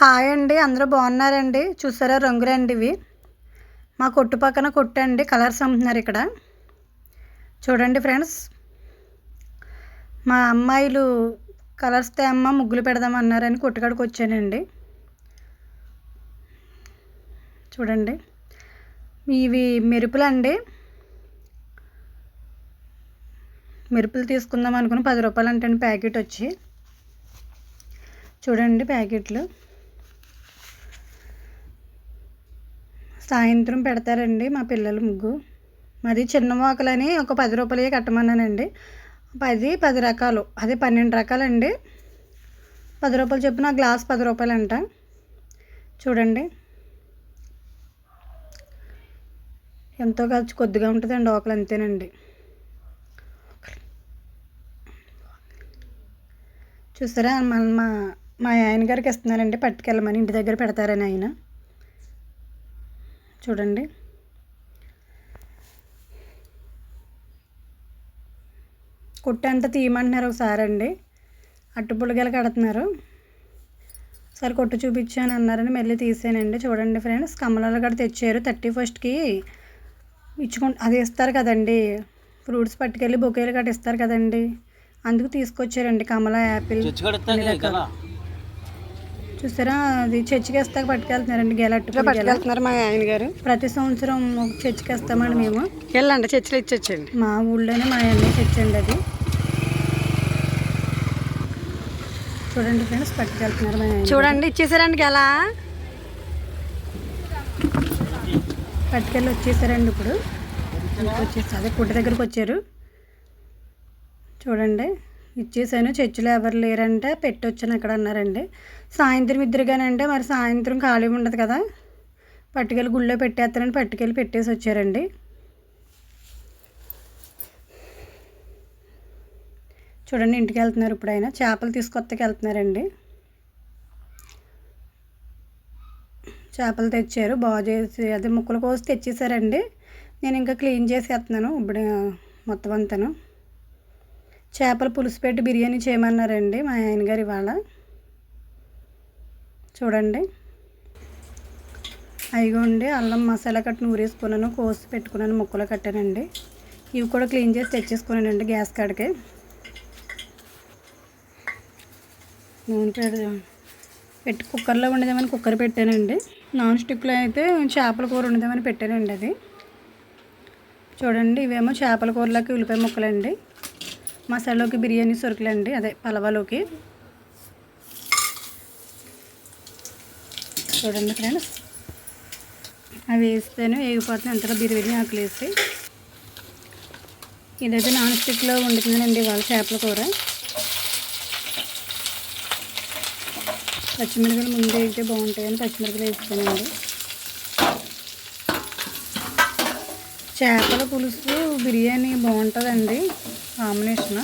Hi అండి అందరూ బాగున్నారండి? చూసారా రంగులండి ఇవి? మా కొట్టు పక్కన కొట్టండి కలర్స్ అమ్ముతున్నారు ఇక్కడ. చూడండి ఫ్రెండ్స్ మా అమ్మాయిలు కలర్స్ తేమ్మ ముగ్గులు పెడదామన్నారని కొట్టుకాడికి వచ్చానండి. చూడండి ఇవి మెరుపులండి. మెరుపులు తీసుకుందాం అనుకుని పది రూపాయలు అంటే ప్యాకెట్ వచ్చి. చూడండి ప్యాకెట్లు. సాయంత్రం పెడతారండి మా పిల్లలు ముగ్గు. మాది చిన్న మోకలని ఒక పది రూపాయలే కట్టమన్నానండి. పది పది రకాలు. అదే పన్నెండు రకాలండి. పది రూపాయలు చొప్పున గ్లాస్ పది రూపాయలు అంట చూడండి. ఎంతో ఖర్చు కొద్దిగా ఉంటుందండి ఒకలు అంతేనండి. చూసారా మన మా మా ఆయన గారికి ఇస్తున్నారండి పట్టుకెళ్ళమని ఇంటి దగ్గర పెడతారని ఆయన. చూడండి. కుట్ట అంతా తీయమంటున్నారు ఒకసారి అండి. అట్టు పుల్లగలు కడుతున్నారు. సరే కొట్టు చూపించాను అన్నారని మళ్ళీ తీసానండి. చూడండి ఫ్రెండ్స్ కమలాలు కూడా తెచ్చారు. థర్టీ ఫస్ట్కి ఇచ్చుకు అది ఇస్తారు కదండి. ఫ్రూట్స్ పట్టుకెళ్ళి బొకేలు గట్రా ఇస్తారు కదండి. అందుకు తీసుకొచ్చారండి కమల యాపిల్. చూసారా అది చర్చికి వేస్తాక పట్టుకెళ్తున్నారండి గెలట్టు పట్టుకెళ్తున్నారు మా ఆయన గారు. ప్రతి సంవత్సరం ఒక చర్చికి వేస్తామండి మేము. వెళ్ళండి చర్చిలో ఇచ్చొచ్చండి మా ఊళ్ళోనే మా అన్నయ్య చర్చండి అది. చూడండి ఫ్రెండ్స్ పట్టుకెళ్తున్నారు మా చూడండి ఇచ్చేసారండి ఎలా పట్టుకెళ్ళి వచ్చేసారండి ఇప్పుడు. వచ్చేసి అదే పుట్ట దగ్గరికి వచ్చారు. చూడండి. ఇచ్చేసాను. చర్చిలో ఎవరు లేరంటే పెట్టొచ్చాను అక్కడ అన్నారండి. సాయంత్రం ఇద్దరుగానంటే మరి సాయంత్రం ఖాళీ ఉండదు కదా. పట్టుకెళ్ళి గుళ్ళో పెట్టేస్తారని పట్టుకెళ్ళి పెట్టేసి వచ్చారండి. చూడండి ఇంటికి వెళ్తున్నారు ఇప్పుడు ఆయన. చేపలు తీసుకొత్తకి వెళ్తున్నారండి. చేపలు తెచ్చారు. బాగు చేసి అదే ముక్కలు కోసి తెచ్చేసారండి. నేను ఇంకా క్లీన్ చేసేస్తున్నాను. ఇప్పుడు మొత్తం అంతాను. చేపల పులుసు పెట్టి బిర్యానీ చేయమన్నారండి మా ఆయన గారు ఇవాళ. చూడండి. అయిగోండి అల్లం మసాలా కట్ట నూరేసుకున్నాను కోసి పెట్టుకున్నాను ముక్కలు కట్టానండి. ఇవి కూడా క్లీన్ చేసి తెచ్చేసుకున్నానండి గ్యాస్ కాడికి. నూనె పెడదాం పెట్టి కుక్కర్లో వండుదామని కుక్కర్ పెట్టానండి. నాన్ స్టిక్లో అయితే చేపల కూర వండుదామని పెట్టానండి అది. చూడండి ఇవేమో చేపల కూరలోకి ఉల్లిపాయ ముక్కలండి. మసాలాలోకి బిర్యానీ సరుకులండి. అదే పలవలోకి. చూడండి ఫ్రెండ్స్. అవి వేస్తేనే వేగిపోతుంది. అంతగా బిర్యానీ ఆకులు వేసి ఇదైతే నాన్ స్టిక్లో వండుతుందండి వాళ్ళ చేపల కూర. పచ్చిమిరపకాయలు ముందు వేస్తే బాగుంటాయని పచ్చిమిరపకాయలు వేస్తానండి. చేపల పులుసు బిర్యానీ బాగుంటుందండి. కాంబినేషన్?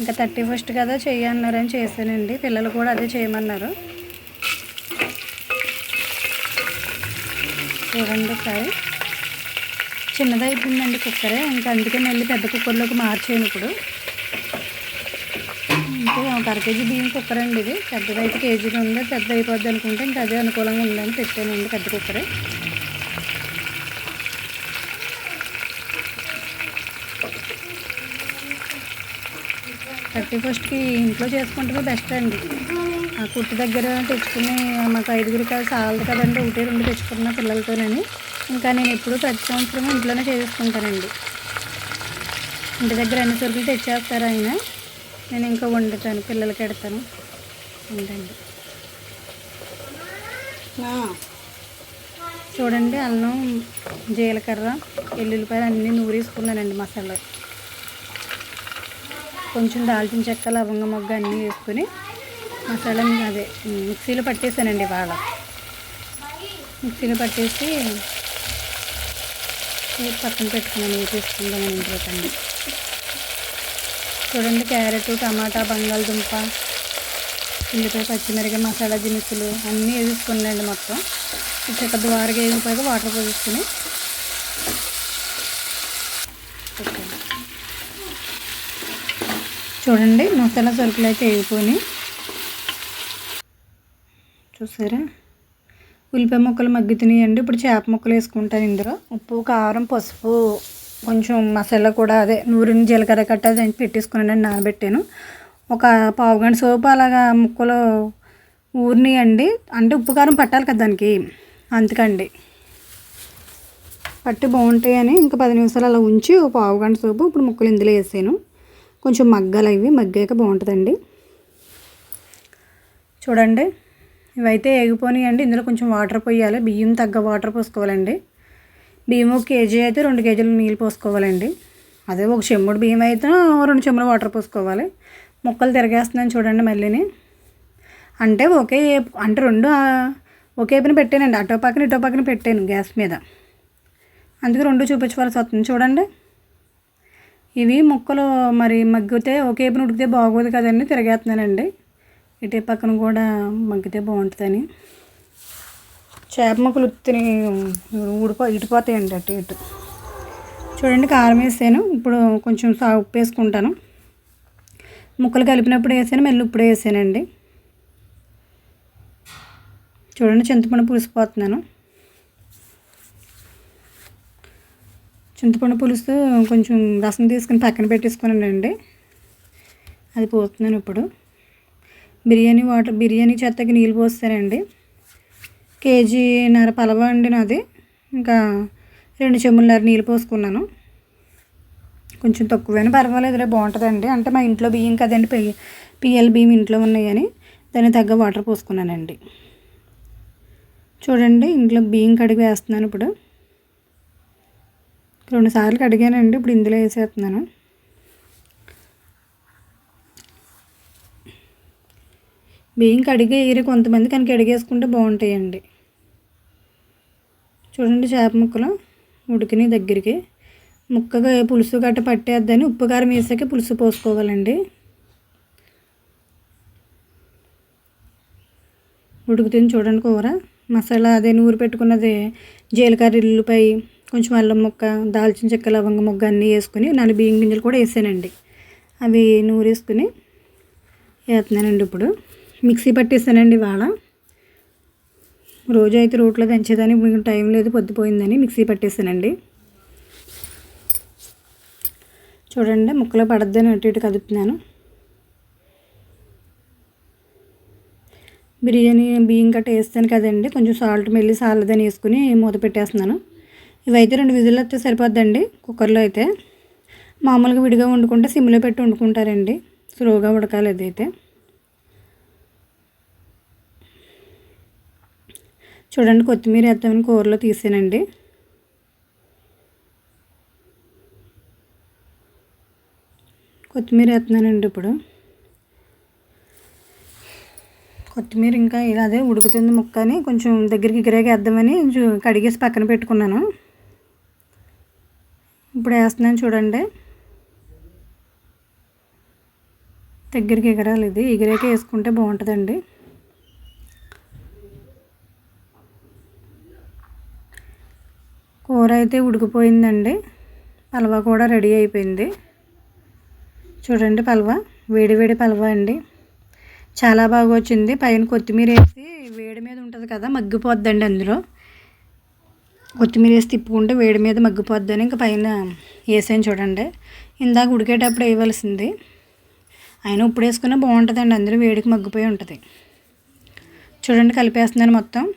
ఇంకా థర్టీ ఫస్ట్ కదా చేయన్నారని చేశానండి. పిల్లలు కూడా అదే చేయమన్నారు. చూడండి ఒకసారి. చిన్నదైపోయిందండి కుక్కరే. ఇంకా అందుకే మళ్ళీ పెద్ద కుక్కర్లోకి మార్చాను ఇప్పుడు. అంటే ఒక అర కేజీ బియ్యం కుక్కర్ అండి ఇది. పెద్దదైతే కేజీలో ఉంది. పెద్ద అయిపోద్ది అనుకుంటే ఇంకా అదే అనుకూలంగా ఉందని పెట్టానండి పెద్ద కుక్కరే. థర్టీ ఫస్ట్కి ఇంట్లో చేసుకుంటే బెస్ట్ అండి. ఆ కుట్టు దగ్గర తెచ్చుకుని మాకు ఐదుగురు కాదు చాలదు కదండి ఒకటి రెండు తెచ్చుకున్న పిల్లలతోనని. ఇంకా నేను ఎప్పుడూ ప్రతి సంవత్సరం ఇంట్లోనే చేసుకుంటానండి. ఇంటి దగ్గర అన్ని సరుకులు తెచ్చేస్తారు ఆయన నేను ఇంకా వండుతాను పిల్లలకి ఎడతాను ఉండండి చూడండి అల్లం జీలకర్ర ఎల్లుల్లిపాయలు అన్నీ నూరేసుకున్నానండి మసాలా. కొంచెం దాల్చిన చెక్క లవంగ మొగ్గ అన్నీ వేసుకుని మసాలా అదే మిక్సీలో పట్టేసానండి బాగా. మిక్సీలో పట్టేసి పక్కన పెట్టుకున్నాను వేసేసుకుందామని ఇంట్లోకండి చూడండి క్యారెట్ టమాటా బంగాళదుంప ఉల్లిపాయ పచ్చిమిరపకాయ మసాలా దినుసులు అన్నీ వేసుకున్నాండి మొత్తం. చెక్క ద్వారగా వేగిపోయాక వాటర్ పోసుకుని పెట్టాను చూడండి మసాలా సరుకులు అయితే వేగిపోయి చూసారా? ఉల్లిపాయ ముక్కలు మగ్గుతున్నాయండి. ఇప్పుడు చేప ముక్కలు వేసుకుంటాను ఇందులో. ఉప్పు కారం పసుపు కొంచెం మసాలా కూడా అదే నూరిని జీలకర్ర కట్ట అది పెట్టేసుకున్నాను నానబెట్టాను. ఒక పావు గంట సోపు అలాగా ముక్కలు ఊరినాయండి. అంటే ఉప్పు కారం పట్టాలి కదా దానికి. అందుకండి. పట్టి బాగుంటాయని ఇంకా పది నిమిషాలు అలా ఉంచి ఒక పావు గంట సోపు ఇప్పుడు ముక్కలు ఇందులో వేసాను. కొంచెం మగ్గాలి ఇవి. మగ్గాక బాగుంటుందండి. చూడండి ఇవైతే ఎగిపోనియండి ఇందులో కొంచెం వాటర్ పోయాలి. బియ్యం తగ్గ వాటర్ పోసుకోవాలండి. బియ్యం ఒక కేజీ అయితే రెండు కేజీలు నీళ్ళు పోసుకోవాలండి. అదే ఒక చెమ్ముడు బియ్యం అయితే రెండు చెమ్ముడు వాటర్ పోసుకోవాలి. ముక్కలు తిరగేస్తున్నాను చూడండి మళ్ళీని. అంటే ఒకే ఏపు- అంటే రెండు ఒకే వైపున పెట్టానండి. అటో పక్కన ఇటో పక్కన పెట్టాను గ్యాస్ మీద. అందుకే రెండు చూపించవలసి వస్తుంది చూడండి. ఇవి ముక్కలు మరి మగ్గితే ఒకే ఉడికితే బాగోదు కదండి తిరగేస్తున్నానండి. ఇటు పక్కన కూడా మగ్గితే బాగుంటుందని. చేప ముక్కలు ఉత్తిని ఊడిపో ఇటుపోతాయండి అటు ఇటు. చూడండి కారం వేసాను ఇప్పుడు కొంచెం సా ఉప్పు వేసుకుంటాను. ముక్కలు కలిపినప్పుడు వేసాను మళ్ళీ ఇప్పుడు వేసానండి. చూడండి చింతపండు పులిసిపోతున్నాను. చింతపండు పులుసు కొంచెం రసం తీసుకుని పక్కన పెట్టేసుకున్నానండి. అది పోతున్నాను ఇప్పుడు. బిర్యానీ వాటర్ బిర్యానీ చెత్తకి నీళ్ళు పోస్తానండి కేజీన్నర పలవ అండి నాది. ఇంకా రెండు చెమ్ములన్నర నీళ్ళు పోసుకున్నాను. కొంచెం తక్కువైనా పర్వాలేదులే బాగుంటుందండి. అంటే మా ఇంట్లో బియ్యం కదండి పి పిఎల్ బియ్యం ఇంట్లో ఉన్నాయని దానికి తగ్గ వాటర్ పోసుకున్నానండి. చూడండి ఇంట్లో బియ్యం కడిగి వేస్తున్నాను ఇప్పుడు. రెండు సార్లు కడిగానండి ఇప్పుడు ఇందులో వేసేస్తున్నాను. బియ్యం కడిగే ఏరి కొంతమంది కనుక కడిగేసుకుంటే బాగుంటాయండి. చూడండి చేప ముక్కలు ఉడికిన దగ్గరికి. ముక్కగా పులుసు గట్ట పట్టేద్దని ఉప్పు కారం వేసాక పులుసు పోసుకోవాలండి. ఉడుకుతుంది చూడండి కూర. మసాలా అదే నూరు పెట్టుకున్నది జీలకర్ర ఇల్లుపై కొంచెం అల్లం ముక్క దాల్చిన చెక్క లవంగ ముక్క అన్నీ వేసుకుని నాలుగు బియ్యం గింజలు కూడా వేసానండి. అవి నూరు వేసుకుని వేస్తున్నానండి ఇప్పుడు. మిక్సీ పట్టేస్తానండి ఇవాళ. రోజు అయితే రోట్లో దంచేదానికి మీకు టైం లేదు పొద్దుపోయిందని మిక్సీ పట్టేసానండి. చూడండి ముక్కలో పడద్దని అటు ఇటు కదుపుతున్నాను. బిర్యానీ బియ్యం గట్ట వేస్తాను కదండి కొంచెం సాల్ట్ మెల్లి సాలదని వేసుకుని మూత పెట్టేస్తున్నాను. ఇవైతే రెండు విజులు వస్తే సరిపోద్దండి కుక్కర్లో అయితే. మామూలుగా విడిగా వండుకుంటే సిమ్లో పెట్టి వండుకుంటారండి. స్లోగా ఉడకాలి అదైతే చూడండి కొత్తిమీర వేద్దామని కూరలో తీసానండి. కొత్తిమీర వేస్తున్నానండి ఇప్పుడు. కొత్తిమీర ఇంకా ఇలా అదే ఉడుకుతుంది ముక్క అని కొంచెం దగ్గరికి గిరాకి వేద్దామని కొంచెం కడిగేసి పక్కన పెట్టుకున్నాను. ఇప్పుడు వేస్తున్నాను చూడండి. దగ్గరికి ఎగరాలి ఇది. ఎగిరాక వేసుకుంటే బాగుంటుందండి. కూర అయితే ఉడికిపోయిందండి. పల్వా కూడా రెడీ అయిపోయింది. చూడండి పల్వా. వేడి వేడి అండి. చాలా బాగా వచ్చింది. పైన కొత్తిమీర వేసి వేడి మీద ఉంటుంది కదా మగ్గిపోద్దండి అందులో. కొత్తిమీర వేసి తిప్పుకుంటే వేడి మీద మగ్గిపోద్దని ఇంకా పైన వేసాను చూడండి. ఇందాక ఉడికేటప్పుడు వేయవలసింది. అయినా ఇప్పుడు వేసుకున్నా బాగుంటుందండి. అందులో వేడికి మగ్గిపోయి ఉంటుంది. చూడండి కలిపేస్తున్నాను మొత్తం.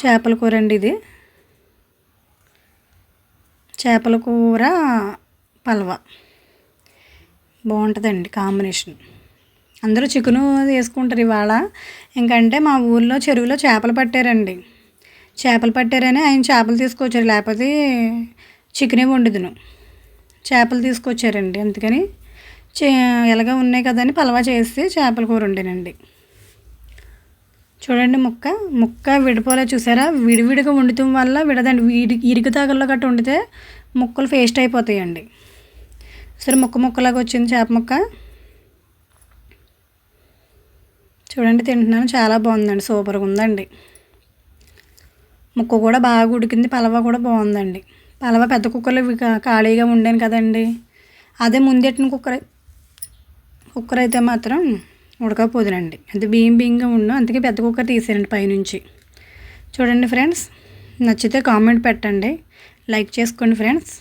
చేపల కూర అండి ఇది. చేపల కూర పలవ. బాగుంటుందండి కాంబినేషన్. అందరూ చికెను వేసుకుంటారు ఇవాళ. ఇంకంటే మా ఊర్లో చెరువులో చేపలు పట్టారండి. చేపలు పట్టారని ఆయన చేపలు తీసుకొచ్చారు. లేకపోతే చికెనే వండుదును. చేపలు తీసుకొచ్చారండి. అందుకని చే ఎలాగ ఉన్నాయి కదని పలవా చేసి చేపల కూర వండానండి. చూడండి ముక్క. ముక్క విడిపోలే చూసారా? విడివిడిగా వండుతాం వల్ల విడదండి. విడి ఇరుగు తాగల్లో గట్ట వండితే ముక్కలు పేస్ట్ అయిపోతాయండి. సరే ముక్క ముక్కలాగా వచ్చింది చేప ముక్క. చూడండి తింటున్నాను. చాలా బాగుందండి. సూపర్గా ఉందండి. ముక్క కూడా బాగా ఉడికింది. పలవ కూడా బాగుందండి. పలవ పెద్ద కుక్కర్లో ఇవి ఖాళీగా ఉండాను కదండి. అదే ముందెట్టిన కుక్కర్ కుక్కర్ అయితే మాత్రం ఉడకపోదునండి. అది బియ్యం బియ్యంగా ఉండు అందుకే పెద్ద కుక్కర్ తీసేయండి పైనుంచి. చూడండి ఫ్రెండ్స్ నచ్చితే కామెంట్ పెట్టండి. లైక్ చేసుకోండి ఫ్రెండ్స్.